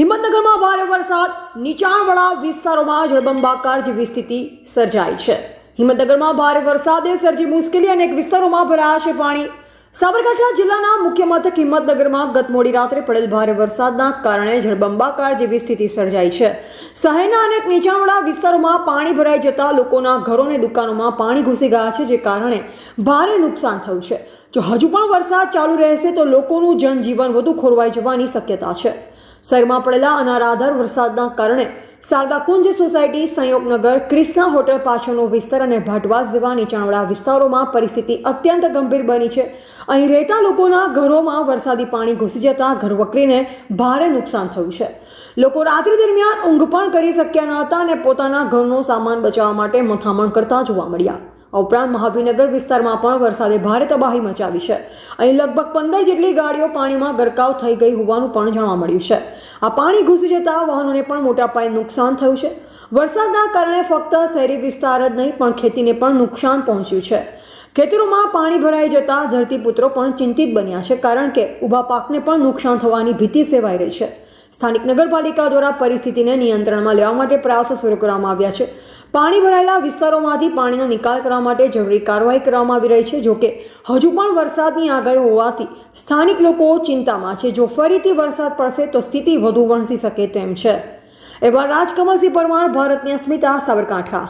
હિંમતનગરમાં ભારે વરસાદ. નીચાણવાળા વિસ્તારોમાં જળબંબાકાર જેવી સ્થિતિ સર્જાઈ છે. હિંમતનગરમાં ભારે વરસાદે સર્જી મુશ્કેલી અનેક વિસ્તારોમાં ભરાયા છે પાણી. સાબરકાંઠા જિલ્લાના મુખ્ય મથક હિંમતનગરમાં ગત મોડી રાત્રે પડેલ ભારે વરસાદના કારણે જળબંબાકાર જેવી સ્થિતિ સર્જાઈ છે. શહેરના અનેક નીચાણવાળા વિસ્તારોમાં પાણી ભરાઈ જતા લોકોના ઘરો અને દુકાનોમાં પાણી ઘૂસી ગયા છે, જે કારણે ભારે નુકસાન થયું છે. જો હજુ પણ વરસાદ ચાલુ રહેશે તો લોકોનું જનજીવન વધુ ખોરવાઈ જવાની શક્યતા છે. શહેરમાં પડેલા અનારાધાર વરસાદના કારણે શારદા કુંજ સોસાયટી, સંયોગનગર ક્રિષ્ના હોટલ પાછળનો વિસ્તાર અને ભાટવાસ જેવા નીચાણવાળા વિસ્તારોમાં પરિસ્થિતિ અત્યંત ગંભીર બની છે. અહીં રહેતા લોકોના ઘરોમાં વરસાદી પાણી ઘૂસી જતા ઘરવકરીને ભારે નુકસાન થયું છે. લોકો રાત્રિ દરમિયાન ઊંઘ પણ કરી શક્યા ન હતા અને પોતાના ઘરનો સામાન બચાવવા માટે મથામણ કરતા જોવા મળ્યા. ઉપરાંત મહાવીનગર વિસ્તારમાં પણ વરસાદે ભારે તબાહી મચાવી છે. અહીં લગભગ પંદર જેટલી ગાડીઓ પાણીમાં ગરકાવ થઈ ગઈ હોવાનું પણ જાણવા મળ્યું છે. આ પાણી ઘૂસી જતા વાહનોને પણ મોટા પાયે નુકસાન થયું છે. વરસાદના કારણે ફક્ત શહેરી વિસ્તાર જ નહીં, પણ ખેતીને પણ નુકસાન પહોંચ્યું છે. ખેતરોમાં પાણી ભરાઈ જતા ધરતીપુત્રો પણ ચિંતિત બન્યા છે, કારણ કે ઊભા પાકને પણ નુકસાન થવાની ભીતિ સેવાઈ રહી છે. સ્થાનિક નગરપાલિકા દ્વારા પરિસ્થિતિને નિયંત્રણમાં લેવા માટે પ્રયાસો શરૂ કરવામાં આવ્યા છે. પાણી ભરાયેલા વિસ્તારોમાંથી પાણીનો નિકાલ કરવા માટે જરૂરી કાર્યવાહી કરવામાં આવી રહી છે જોકે હજુ પણ વરસાદની આગાહી હોવાથી સ્થાનિક લોકો ચિંતામાં છે. જો ફરીથી વરસાદ પડશે તો સ્થિતિ વધુ વણસી શકે તેમ છે. એવા રાજકમલસિંહ પરમાર, ભારતની અસ્મિતા, સાબરકાંઠા.